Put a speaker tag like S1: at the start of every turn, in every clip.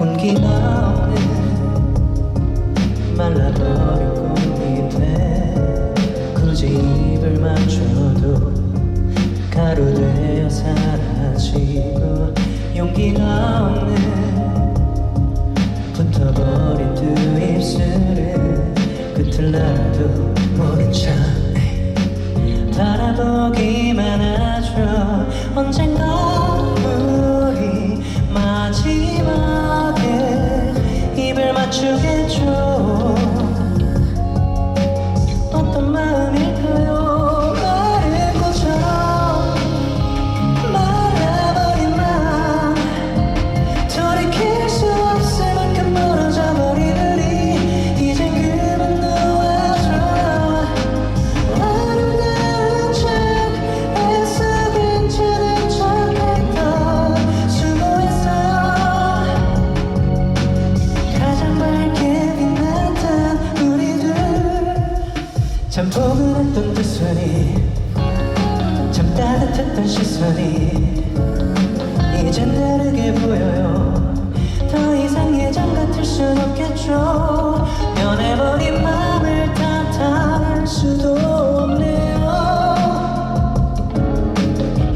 S1: 온기가 없네. 말라버린 꿈인데 굳이 입을 맞춰도 가루되어 사라지고 용기가 없네. 맞추겠죠. 참 포근했던 그 손이 참 따뜻했던 시선이 이젠 다르게 보여요. 더 이상 예전 같을 순 없겠죠. 변해버린 마음을 탓할 수도 없네요.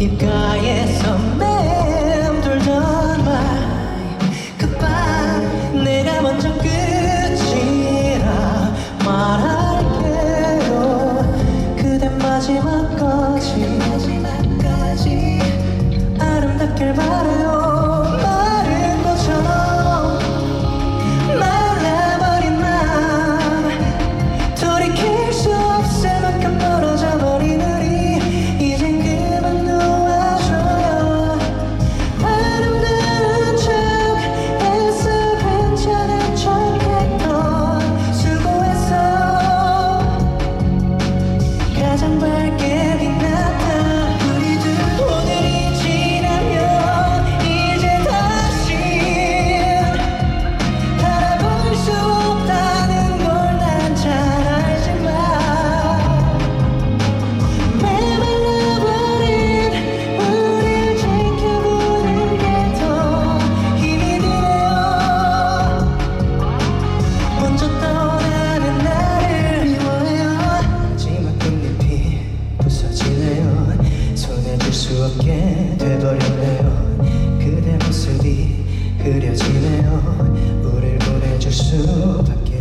S1: 입가에 아름답길 바래요. 수 없게 돼버렸네요. 그대 모습이 흐려지네요. 우릴 보내줄 수밖에